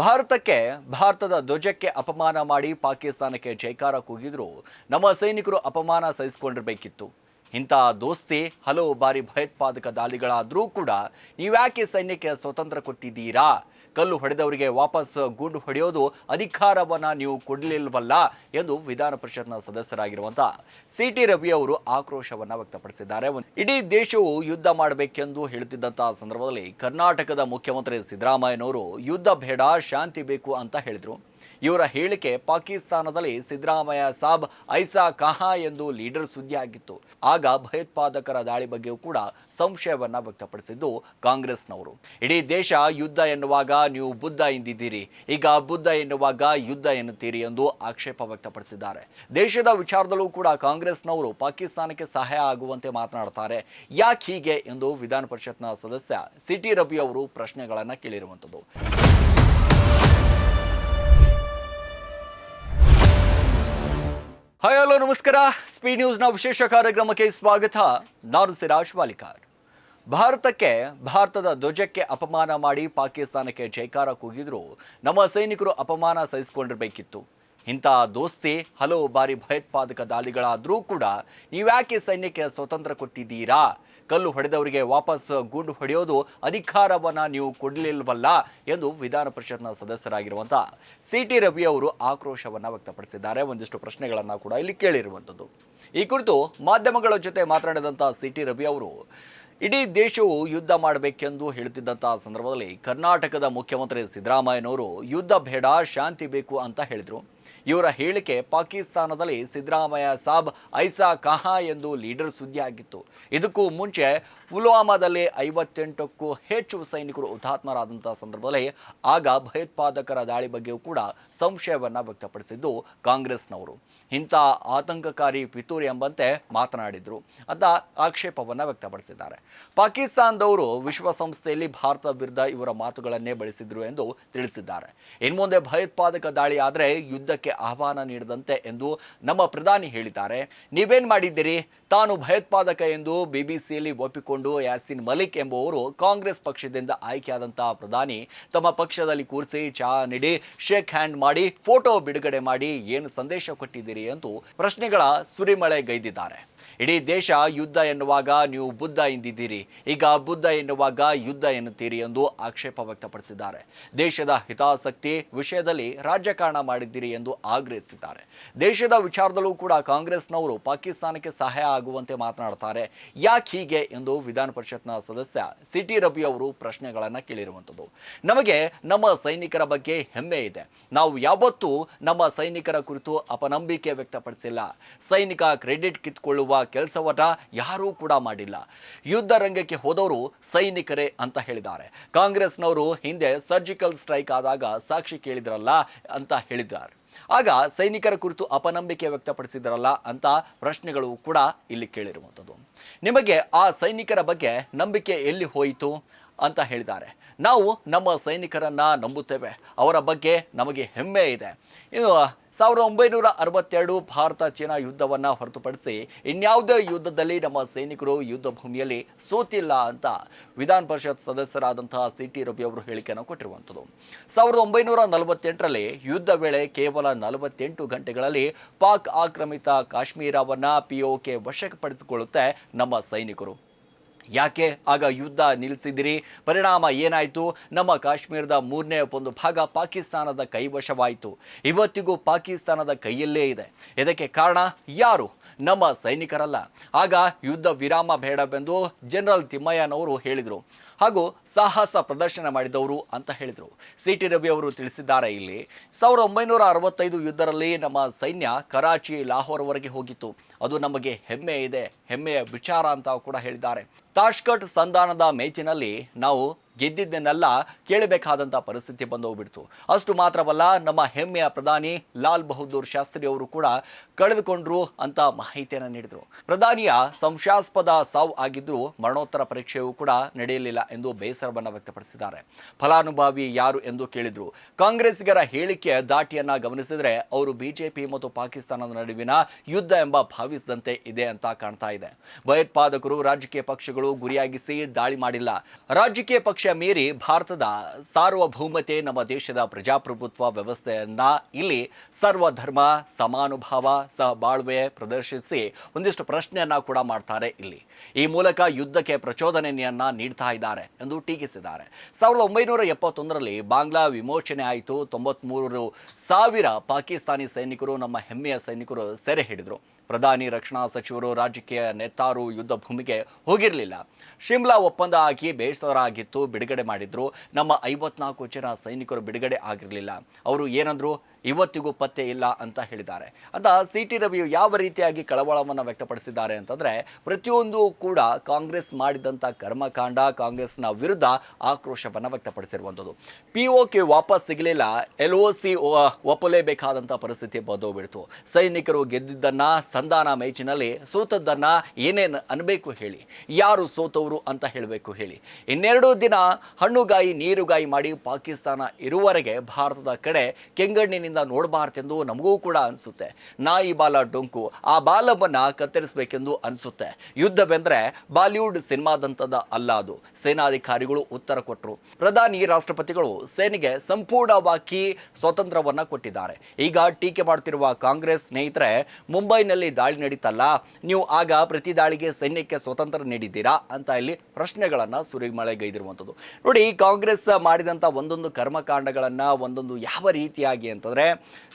ಭಾರತಕ್ಕೆ, ಭಾರತದ ಧ್ವಜಕ್ಕೆ ಅಪಮಾನ ಮಾಡಿ ಪಾಕಿಸ್ತಾನಕ್ಕೆ ಜೈಕಾರ ಕೂಗಿದ್ರು ನಮ್ಮ ಸೈನಿಕರು ಅಪಮಾನ ಸಹಿಸಿಕೊಂಡಿರಬೇಕಿತ್ತು. ಇಂಥ ದೋಸ್ತಿ ಹಲವು ಬಾರಿ ಭಯೋತ್ಪಾದಕ ದಾಳಿಗಳಾದರೂ ಕೂಡ ನೀವ್ಯಾಕೆ ಸೈನ್ಯಕ್ಕೆ ಸ್ವತಂತ್ರ ಕೊಟ್ಟಿದ್ದೀರಾ? ಕಲ್ಲು ಹೊಡೆದವರಿಗೆ ವಾಪಸ್ ಗುಂಡು ಹೊಡೆಯೋದು ಅಧಿಕಾರವನ್ನ ನೀವು ಕೊಡಲಿಲ್ವಲ್ಲ ಎಂದು ವಿಧಾನ ಪರಿಷತ್ನ ಸದಸ್ಯರಾಗಿರುವಂತಹ ಸಿ ಟಿ ರವಿ ಅವರು ಆಕ್ರೋಶವನ್ನ ವ್ಯಕ್ತಪಡಿಸಿದ್ದಾರೆ. ಇಡೀ ದೇಶವು ಯುದ್ಧ ಮಾಡಬೇಕೆಂದು ಹೇಳುತ್ತಿದ್ದಂತಹ ಸಂದರ್ಭದಲ್ಲಿ ಕರ್ನಾಟಕದ ಮುಖ್ಯಮಂತ್ರಿ ಸಿದ್ದರಾಮಯ್ಯನವರು ಯುದ್ಧ ಬೇಡ, ಶಾಂತಿ ಬೇಕು ಅಂತ ಹೇಳಿದರು. ಇವರ ಹೇಳಿಕೆ ಪಾಕಿಸ್ತಾನದಲ್ಲಿ ಸಿದ್ದರಾಮಯ್ಯ ಸಾಬ್ ಐಸಾ ಕಹಾ ಎಂದು ಲೀಡರ್ ಸುದ್ದಿ ಆಗಿತ್ತು ಆಗ ಭಯೋತ್ಪಾದಕರ ದಾಳಿ ಬಗ್ಗೆಯೂ ಕೂಡ ಸಂಶಯವನ್ನ ವ್ಯಕ್ತಪಡಿಸಿದ್ದು ಕಾಂಗ್ರೆಸ್ನವರು. ಇಡೀ ದೇಶ ಯುದ್ಧ ಎನ್ನುವಾಗ ನೀವು ಬುದ್ಧ ಎಂದಿದ್ದೀರಿ. ಈಗ ಬುದ್ಧ ಎನ್ನುವಾಗ ಯುದ್ಧ ಎನ್ನುತ್ತೀರಿ ಎಂದು ಆಕ್ಷೇಪ ವ್ಯಕ್ತಪಡಿಸಿದ್ದಾರೆ. ದೇಶದ ವಿಚಾರದಲ್ಲೂ ಕೂಡ ಕಾಂಗ್ರೆಸ್ನವರು ಪಾಕಿಸ್ತಾನಕ್ಕೆ ಸಹಾಯ ಆಗುವಂತೆ ಮಾತನಾಡ್ತಾರೆ. ಯಾಕೆ ಹೀಗೆ ಎಂದು ವಿಧಾನ ಪರಿಷತ್ನ ಸದಸ್ಯ ಸಿಟಿ ರವಿ ಅವರು ಪ್ರಶ್ನೆಗಳನ್ನು ಕೇಳಿರುವಂಥದ್ದು ಹಾಯ್ ಹಲೋ ನಮಸ್ಕಾರ. ಸ್ಪೀಡ್ ನ್ಯೂಸ್ನ ವಿಶೇಷ ಕಾರ್ಯಕ್ರಮಕ್ಕೆ ಸ್ವಾಗತ. ನಾನು ಸಿರಾಜ್ ವಾಲಿಕಾರ್ ಭಾರತಕ್ಕೆ, ಭಾರತದ ಧ್ವಜಕ್ಕೆ ಅಪಮಾನ ಮಾಡಿ ಪಾಕಿಸ್ತಾನಕ್ಕೆ ಜೈಕಾರ ಕೂಗಿದ್ರು. ನಮ್ಮ ಸೈನಿಕರು ಅಪಮಾನ ಸಹಿಸಿಕೊಂಡಿರಬೇಕಿತ್ತು. ಇಂಥ ದೋಸ್ತಿ ಹಲವು ಬಾರಿ ಭಯೋತ್ಪಾದಕ ದಾಳಿಗಳಾದರೂ ಕೂಡ ನೀವ್ಯಾಕೆ ಸೈನ್ಯಕ್ಕೆ ಸ್ವತಂತ್ರ ಕೊಟ್ಟಿದ್ದೀರಾ? ಕಲ್ಲು ಹೊಡೆದವರಿಗೆ ವಾಪಸ್ ಗುಂಡು ಹೊಡೆಯೋದು ಅಧಿಕಾರವನ್ನು ನೀವು ಕೊಡಲಿಲ್ವಲ್ಲ ಎಂದು ವಿಧಾನ ಪರಿಷತ್ನ ಸದಸ್ಯರಾಗಿರುವಂಥ ಸಿ ಟಿ ರವಿ ಅವರು ಆಕ್ರೋಶವನ್ನು ವ್ಯಕ್ತಪಡಿಸಿದ್ದಾರೆ. ಒಂದಿಷ್ಟು ಪ್ರಶ್ನೆಗಳನ್ನು ಕೂಡ ಇಲ್ಲಿ ಕೇಳಿರುವಂಥದ್ದು. ಈ ಕುರಿತು ಮಾಧ್ಯಮಗಳ ಜೊತೆ ಮಾತನಾಡಿದಂಥ ಸಿ ಟಿ ರವಿ ಅವರು, ಇಡೀ ದೇಶವು ಯುದ್ಧ ಮಾಡಬೇಕೆಂದು ಹೇಳ್ತಿದ್ದಂಥ ಸಂದರ್ಭದಲ್ಲಿ ಕರ್ನಾಟಕದ ಮುಖ್ಯಮಂತ್ರಿ ಸಿದ್ದರಾಮಯ್ಯನವರು, ಯುದ್ಧ ಬೇಡ, ಶಾಂತಿ ಬೇಕು ಅಂತ ಹೇಳಿದರು. ಇವರ ಹೇಳಿಕೆ ಪಾಕಿಸ್ತಾನದಲ್ಲಿ ಸಿದ್ದರಾಮಯ್ಯ ಸಾಬ್ ಐಸಾ ಕಹಾ ಎಂದು ಲೀಡರ್ ಸುದ್ದಿ ಆಗಿತ್ತು. ಇದಕ್ಕೂ ಮುಂಚೆ ಪುಲ್ವಾಮಾದಲ್ಲಿ ಐವತ್ತೆಂಟಕ್ಕೂ ಹೆಚ್ಚು ಸೈನಿಕರು ಹುತಾತ್ಮರಾದಂತಹ ಸಂದರ್ಭದಲ್ಲಿ ಆಗ ಭಯೋತ್ಪಾದಕರ ದಾಳಿ ಬಗ್ಗೆಯೂ ಕೂಡ ಸಂಶಯವನ್ನು ವ್ಯಕ್ತಪಡಿಸಿದ್ದು ಕಾಂಗ್ರೆಸ್ನವರು. ಇಂಥ ಆತಂಕಕಾರಿ ಪಿತೂರಿ ಎಂಬಂತೆ ಮಾತನಾಡಿದರು. ಅಂತ ಆಕ್ಷೇಪವನ್ನು ವ್ಯಕ್ತಪಡಿಸಿದ್ದಾರೆ. ಪಾಕಿಸ್ತಾನದವರು ವಿಶ್ವಸಂಸ್ಥೆಯಲ್ಲಿ ಭಾರತ ವಿರುದ್ಧ ಇವರ ಮಾತುಗಳನ್ನೇ ಬಳಸಿದ್ರು ಎಂದು ತಿಳಿಸಿದ್ದಾರೆ. ಇನ್ಮುಂದೆ ಭಯೋತ್ಪಾದಕ ದಾಳಿ ಆದರೆ ಯುದ್ಧಕ್ಕೆ ಆಹ್ವಾನ ನೀಡದಂತೆ ಎಂದು ನಮ್ಮ ಪ್ರಧಾನಿ ಹೇಳಿದ್ದಾರೆ. ನೀವೇನು ಮಾಡಿದ್ದೀರಿ? ತಾನು ಭಯೋತ್ಪಾದಕ ಎಂದು ಬಿಬಿಸಿಯಲ್ಲಿ ಒಪ್ಪಿಕೊಂಡು ಯಾಸಿನ್ ಮಲಿಕ್ ಎಂಬುವರು ಕಾಂಗ್ರೆಸ್ ಪಕ್ಷದಿಂದ ಆಯ್ಕೆಯಾದಂತಹ ಪ್ರಧಾನಿ ತಮ್ಮ ಪಕ್ಷದಲ್ಲಿ ಕೂರಿಸಿ ಚಾ ನೀಡಿ, ಶೇಕ್ ಹ್ಯಾಂಡ್ ಮಾಡಿ, ಫೋಟೋ ಬಿಡುಗಡೆ ಮಾಡಿ ಏನು ಸಂದೇಶ ಕೊಟ್ಟಿದ್ದೀರಿ? ಎಂದು ಪ್ರಶ್ನೆಗಳ ಸುರಿಮಳೆ ಗೈದಿದ್ದಾರೆ. ಇಡೀ ದೇಶ ಯುದ್ಧ ಎನ್ನುವಾಗ ನೀವು ಬುದ್ಧ ಎಂದಿದ್ದೀರಿ. ಈಗ ಬುದ್ಧ ಎನ್ನುವಾಗ ಯುದ್ಧ ಎನ್ನುತ್ತೀರಿ ಎಂದು ಆಕ್ಷೇಪ ವ್ಯಕ್ತಪಡಿಸಿದ್ದಾರೆ. ದೇಶದ ಹಿತಾಸಕ್ತಿ ವಿಷಯದಲ್ಲಿ ರಾಜಕಾರಣ ಮಾಡಿದ್ದೀರಿ ಎಂದು ಆಗ್ರಹಿಸಿದ್ದಾರೆ. ದೇಶದ ವಿಚಾರದಲ್ಲೂ ಕೂಡ ಕಾಂಗ್ರೆಸ್ನವರು ಪಾಕಿಸ್ತಾನಕ್ಕೆ ಸಹಾಯ ಆಗುವಂತೆ ಮಾತನಾಡ್ತಾರೆ. ಯಾಕೆ ಹೀಗೆ ಎಂದು ವಿಧಾನ ಪರಿಷತ್ನ ಸದಸ್ಯ ಸಿ ಟಿ ರವಿ ಅವರು ಪ್ರಶ್ನೆಗಳನ್ನು ಕೇಳಿರುವಂಥದ್ದು. ನಮಗೆ ನಮ್ಮ ಸೈನಿಕರ ಬಗ್ಗೆ ಹೆಮ್ಮೆ ಇದೆ. ನಾವು ಯಾವತ್ತೂ ನಮ್ಮ ಸೈನಿಕರ ಕುರಿತು ಅಪನಂಬಿಕೆ ವ್ಯಕ್ತಪಡಿಸಿಲ್ಲ. ಸೈನಿಕ ಕ್ರೆಡಿಟ್ ಕಿತ್ಕೊಳ್ಳುವ ಕೆಲಸವನ್ನ ಯಾರೂ ಕೂಡ ಮಾಡಿಲ್ಲ. ಯುದ್ಧ ರಂಗಕ್ಕೆ ಹೋದವರು ಸೈನಿಕರೇ ಅಂತ ಹೇಳಿದ್ದಾರೆ. ಕಾಂಗ್ರೆಸ್ನವರು ಹಿಂದೆ ಸರ್ಜಿಕಲ್ ಸ್ಟ್ರೈಕ್ ಆದಾಗ ಸಾಕ್ಷಿ ಕೇಳಿದ್ರಲ್ಲ ಅಂತ ಹೇಳಿದ್ದಾರೆ. ಆಗ ಸೈನಿಕರ ಕುರಿತು ಅಪನಂಬಿಕೆ ವ್ಯಕ್ತಪಡಿಸಿದ್ರಲ್ಲ ಅಂತ ಪ್ರಶ್ನೆಗಳು ಕೂಡ ಇಲ್ಲಿ ಕೇಳಿರುವಂಥದ್ದು. ನಿಮಗೆ ಆ ಸೈನಿಕರ ಬಗ್ಗೆ ನಂಬಿಕೆ ಎಲ್ಲಿ ಹೋಯಿತು? ಅಂತ ಹೇಳಿದ್ದಾರೆ. ನಾವು ನಮ್ಮ ಸೈನಿಕರನ್ನು ನಂಬುತ್ತೇವೆ. ಅವರ ಬಗ್ಗೆ ನಮಗೆ ಹೆಮ್ಮೆ ಇದೆ. ಇನ್ನು, ಸಾವಿರದ ಒಂಬೈನೂರ ಅರವತ್ತೆರಡು ಭಾರತ ಚೀನಾ ಯುದ್ಧವನ್ನು ಹೊರತುಪಡಿಸಿ ಇನ್ಯಾವುದೇ ಯುದ್ಧದಲ್ಲಿ ನಮ್ಮ ಸೈನಿಕರು ಯುದ್ಧ ಭೂಮಿಯಲ್ಲಿ ಸೋತಿಲ್ಲ ಅಂತ ವಿಧಾನ ಪರಿಷತ್ ಸದಸ್ಯರಾದಂತಹ ಸಿ ಟಿ ರವಿ ಅವರು ಹೇಳಿಕೆಯನ್ನು ಕೊಟ್ಟಿರುವಂಥದ್ದು. ಸಾವಿರದ ಒಂಬೈನೂರ ನಲವತ್ತೆಂಟರಲ್ಲಿ ಯುದ್ಧ ವೇಳೆ ಕೇವಲ ನಲವತ್ತೆಂಟು ಗಂಟೆಗಳಲ್ಲಿ ಪಾಕ್ ಆಕ್ರಮಿತ ಕಾಶ್ಮೀರವನ್ನು ಪಿಒಕೆ ಪಡೆದುಕೊಳ್ಳುತ್ತೆ ನಮ್ಮ ಸೈನಿಕರು. ಯಾಕೆ ಆಗ ಯುದ್ಧ ನಿಲ್ಲಿಸಿದಿರಿ ಪರಿಣಾಮ ಏನಾಯಿತು? ನಮ್ಮ ಕಾಶ್ಮೀರದ ಮೂರನೇ ಒಂದು ಭಾಗ ಪಾಕಿಸ್ತಾನದ ಕೈವಶವಾಯಿತು. ಇವತ್ತಿಗೂ ಪಾಕಿಸ್ತಾನದ ಕೈಯಲ್ಲೇ ಇದೆ. ಇದಕ್ಕೆ ಕಾರಣ ಯಾರು? ನಮ್ಮ ಸೈನಿಕರಲ್ಲ. ಆಗ ಯುದ್ಧ ವಿರಾಮ ಬೇಡವೆಂದು ಜನರಲ್ ತಿಮ್ಮಯ್ಯನವರು ಹೇಳಿದರು. ಹಾಗೂ ಸಾಹಸ ಪ್ರದರ್ಶನ ಮಾಡಿದವರು ಅಂತ ಹೇಳಿದರು. ಸಿ ಟಿ ರವಿ ಅವರು ತಿಳಿಸಿದ್ದಾರೆ ಇಲ್ಲಿ. ಸಾವಿರದ ಒಂಬೈನೂರ ಅರವತ್ತೈದು ಯುದ್ಧರಲ್ಲಿ ನಮ್ಮ ಸೈನ್ಯ ಕರಾಚಿ, ಲಾಹೋರ್ವರೆಗೆ ಹೋಗಿತ್ತು. ಅದು ನಮಗೆ ಹೆಮ್ಮೆ ಇದೆ. ಹೆಮ್ಮೆಯ ವಿಚಾರ ಅಂತ ಕೂಡ ಹೇಳಿದ್ದಾರೆ. ತಾಷ್ಕಟ್ ಸಂಧಾನದ ಮೇಚಿನಲ್ಲಿ ನಾವು ಗೆದ್ದಿದ್ದನ್ನೆಲ್ಲ ಕೇಳಬೇಕಾದಂಥ ಪರಿಸ್ಥಿತಿ ಬಂದು ಹೋಗ್ಬಿಡ್ತು ಅಷ್ಟು ಮಾತ್ರವಲ್ಲ, ನಮ್ಮ ಹೆಮ್ಮೆಯ ಪ್ರಧಾನಿ ಲಾಲ್ ಬಹದ್ದೂರ್ ಶಾಸ್ತ್ರಿ ಅವರು ಕೂಡ ಕಳೆದುಕೊಂಡ್ರು ಅಂತ ಮಾಹಿತಿಯನ್ನು ನೀಡಿದರು. ಪ್ರಧಾನಿಯ ಸಂಶಯಾಸ್ಪದ ಸಾವು ಆಗಿದ್ದರೂ ಮರಣೋತ್ತರ ಪರೀಕ್ಷೆಯೂ ಕೂಡ ನಡೆಯಲಿಲ್ಲ ಎಂದು ಬೇಸರವನ್ನು ವ್ಯಕ್ತಪಡಿಸಿದ್ದಾರೆ. ಫಲಾನುಭವಿ ಯಾರು ಎಂದು ಕೇಳಿದ್ರು. ಕಾಂಗ್ರೆಸ್ಗರ ಹೇಳಿಕೆ ದಾಟಿಯನ್ನ ಗಮನಿಸಿದರೆ ಅವರು ಬಿಜೆಪಿ ಮತ್ತು ಪಾಕಿಸ್ತಾನದ ನಡುವಿನ ಯುದ್ಧ ಎಂಬ ಭಾವಿಸಿದಂತೆ ಇದೆ ಅಂತ ಕಾಣ್ತಾ ಇದೆ. ಭಯೋತ್ಪಾದಕರು ರಾಜಕೀಯ ಪಕ್ಷಗಳು ಗುರಿಯಾಗಿಸಿ ದಾಳಿ ಮಾಡಿಲ್ಲ. ರಾಜಕೀಯ ಪಕ್ಷ ಮೀರಿ ಭಾರತದ ಸಾರ್ವಭೌಮತೆ ನಮ್ಮ ದೇಶದ ಪ್ರಜಾಪ್ರಭುತ್ವ ವ್ಯವಸ್ಥೆಯನ್ನ ಇಲ್ಲಿ ಸರ್ವಧರ್ಮ, ಸಮಾನುಭಾವ, ಸಹಬಾಳ್ವೆ ಪ್ರದರ್ಶಿಸಿ ಒಂದಿಷ್ಟು ಪ್ರಶ್ನೆಯನ್ನ ಕೂಡ ಮಾಡ್ತಾರೆ ಇಲ್ಲಿ. ಈ ಮೂಲಕ ಯುದ್ಧಕ್ಕೆ ಪ್ರಚೋದನೆಯನ್ನ ನೀಡ್ತಾ ಇದ್ದಾರೆ ಎಂದು ಟೀಕಿಸಿದ್ದಾರೆ. ಸಾವಿರದ ಒಂಬೈನೂರ ಎಪ್ಪತ್ತೊಂದರಲ್ಲಿ ಬಾಂಗ್ಲಾ ವಿಮೋಚನೆ ಆಯಿತು. ತೊಂಬತ್ಮೂರು ಸಾವಿರ ಪಾಕಿಸ್ತಾನಿ ಸೈನಿಕರು ನಮ್ಮ ಹೆಮ್ಮೆಯ ಸೈನಿಕರು ಸೆರೆ ಹಿಡಿದರು. ಪ್ರಧಾನಿ ರಕ್ಷಣಾ ಸಚಿವರು ರಾಜಕೀಯ ನೇತಾರು ಯುದ್ಧ ಭೂಮಿಗೆ ಹೋಗಿರಲಿಲ್ಲ. ಶಿಮ್ಲಾ ಒಪ್ಪಂದ ಆಗಿ ಬೇಸರಾಗಿತ್ತು ಬಿಡುಗಡೆ ಮಾಡಿದ್ರು. ನಮ್ಮ ಐವತ್ನಾಲ್ಕು ಜನ ಸೈನಿಕರು ಬಿಡುಗಡೆ ಆಗಿರಲಿಲ್ಲ. ಅವರು ಏನಂದ್ರು? ಇವತ್ತಿಗೂ ಪತ್ತೆ ಇಲ್ಲ ಅಂತ ಹೇಳಿದ್ದಾರೆ. ಅಂತ ಸಿ ಟಿ ರವಿಯು ಯಾವ ರೀತಿಯಾಗಿ ಕಳವಳವನ್ನು ವ್ಯಕ್ತಪಡಿಸಿದ್ದಾರೆ ಅಂತಂದ್ರೆ, ಪ್ರತಿಯೊಂದು ಕೂಡ ಕಾಂಗ್ರೆಸ್ ಮಾಡಿದಂಥ ಕರ್ಮಕಾಂಡ, ಕಾಂಗ್ರೆಸ್ನ ವಿರುದ್ಧ ಆಕ್ರೋಶವನ್ನು ವ್ಯಕ್ತಪಡಿಸಿರುವಂಥದ್ದು. ಪಿ ಕೆ ವಾಪಸ್ ಸಿಗಲಿಲ್ಲ ಎಲ್ ಒ ಸಿ ಒಪ್ಪಲೇಬೇಕಾದಂಥ ಪರಿಸ್ಥಿತಿ ಬಂದೋಗ್ಬಿಡ್ತು. ಸೈನಿಕರು ಗೆದ್ದಿದ್ದನ್ನ, ಸಂಧಾನ ಮೇಚಿನಲ್ಲಿ ಸೋತದ್ದನ್ನು ಏನೇನು ಅನ್ನಬೇಕು ಹೇಳಿ. ಯಾರು ಸೋತವರು ಅಂತ ಹೇಳಬೇಕು ಹೇಳಿ. ಇನ್ನೆರಡು ದಿನ ಹಣ್ಣುಗಾಯಿ, ನೀರುಗಾಯಿ ಮಾಡಿ ಪಾಕಿಸ್ತಾನ ಇರುವವರೆಗೆ ಭಾರತದ ಕಡೆ ಕೆಂಗಣ್ಣಿನಿಂದ ನೋಡಬಾರ್ದೆಂದು ನಮಗೂ ಕೂಡ ಅನಿಸುತ್ತೆ. ನಾಯಿ ಬಾಲ ಡೊಂಕು, ಆ ಬಾಲವನ್ನ ಕತ್ತರಿಸಬೇಕೆಂದು ಅನಿಸುತ್ತೆ. ಯುದ್ಧವೆಂದ್ರೆ ಬಾಲಿವುಡ್ ಸಿನಿಮಾದಂಥದ ಅಲ್ಲ ಅದು. ಸೇನಾಧಿಕಾರಿಗಳು ಉತ್ತರ ಕೊಟ್ಟರು ಪ್ರಧಾನಿ ರಾಷ್ಟ್ರಪತಿಗಳು ಸೇನೆಗೆ ಸಂಪೂರ್ಣವಾಗಿ ಸ್ವಾತಂತ್ರ್ಯವನ್ನ ಕೊಟ್ಟಿದ್ದಾರೆ. ಈಗ ಟೀಕೆ ಮಾಡ್ತಿರುವ ಕಾಂಗ್ರೆಸ್ ಸ್ನೇಹಿತರೆ, ಮುಂಬೈನಲ್ಲಿ ದಾಳಿ ನಡೀತಲ್ಲ, ನೀವು ಆಗ ಪ್ರತಿ ದಾಳಿಗೆ ಸೈನ್ಯಕ್ಕೆ ಸ್ವತಂತ್ರ ನೀಡಿದ್ದೀರಾ ಅಂತ ಇಲ್ಲಿ ಪ್ರಶ್ನೆಗಳನ್ನು ಸುರಿಮಳೆಗೈದಿರುವಂಥದ್ದು. ನೋಡಿ, ಕಾಂಗ್ರೆಸ್ ಮಾಡಿದಂಥ ಒಂದೊಂದು ಕರ್ಮಕಾಂಡಗಳನ್ನ, ಒಂದೊಂದು ಯಾವ ರೀತಿಯಾಗಿ ಅಂತಂದ್ರೆ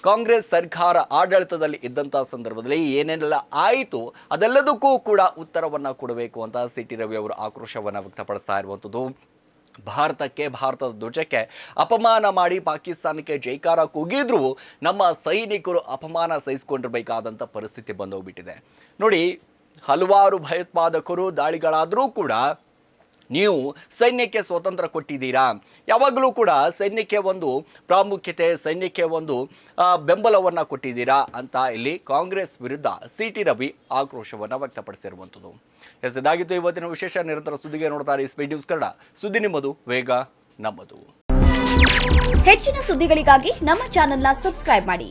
ಕಾಂಗ್ರೆಸ್ ಸರ್ಕಾರ ಆಡಳಿತದಲ್ಲಿ ಇದ್ದಂಥ ಸಂದರ್ಭದಲ್ಲಿ ಏನೇನೆಲ್ಲ ಆಯಿತು ಅದೆಲ್ಲದಕ್ಕೂ ಕೂಡ ಉತ್ತರವನ್ನು ಕೊಡಬೇಕು ಅಂತ ಸಿ ಟಿ ರವಿ ಅವರು ಆಕ್ರೋಶವನ್ನು ವ್ಯಕ್ತಪಡಿಸ್ತಾ ಇರುವಂಥದ್ದು ಭಾರತಕ್ಕೆ, ಭಾರತದ ಧ್ವಜಕ್ಕೆ ಅಪಮಾನ ಮಾಡಿ ಪಾಕಿಸ್ತಾನಕ್ಕೆ ಜೈಕಾರ ಕೂಗಿದ್ರು ನಮ್ಮ ಸೈನಿಕರು ಅಪಮಾನ ಸಹಿಸಿಕೊಂಡಿರಬೇಕಾದಂಥ ಪರಿಸ್ಥಿತಿ ಬಂದೋಗ್ಬಿಟ್ಟಿದೆ. ನೋಡಿ, ಹಲವಾರು ಭಯೋತ್ಪಾದಕರು ದಾಳಿಗಳಾದರೂ ಕೂಡ ನೀವು ಸೈನ್ಯಕ್ಕೆ ಸ್ವಾತಂತ್ರ್ಯ ಕೊಟ್ಟಿದ್ದೀರಾ? ಯಾವಾಗಲೂ ಕೂಡ ಸೈನ್ಯಕ್ಕೆ ಒಂದು ಪ್ರಾಮುಖ್ಯತೆ, ಸೈನ್ಯಕ್ಕೆ ಒಂದು ಬೆಂಬಲವನ್ನು ಕೊಟ್ಟಿದ್ದೀರಾ ಅಂತ ಇಲ್ಲಿ ಕಾಂಗ್ರೆಸ್ ವಿರುದ್ಧ ಸಿ ಟಿ ರವಿ ಆಕ್ರೋಶವನ್ನು ವ್ಯಕ್ತಪಡಿಸಿರುವಂಥದ್ದು. ಎಸ್ ಇವತ್ತಿನ ವಿಶೇಷ ನಿರಂತರ ಸುದ್ದಿಗೆ ನೋಡ್ತಾರೆ ಸ್ಪೀಡ್ ನ್ಯೂಸ್ ಕನ್ನಡ. ಸುದ್ದಿ ನಿಮ್ಮದು, ವೇಗ ನಮ್ಮದು. ಹೆಚ್ಚಿನ ಸುದ್ದಿಗಳಿಗಾಗಿ ನಮ್ಮ ಚಾನೆಲ್ನ ಸಬ್ಸ್ಕ್ರೈಬ್ ಮಾಡಿ.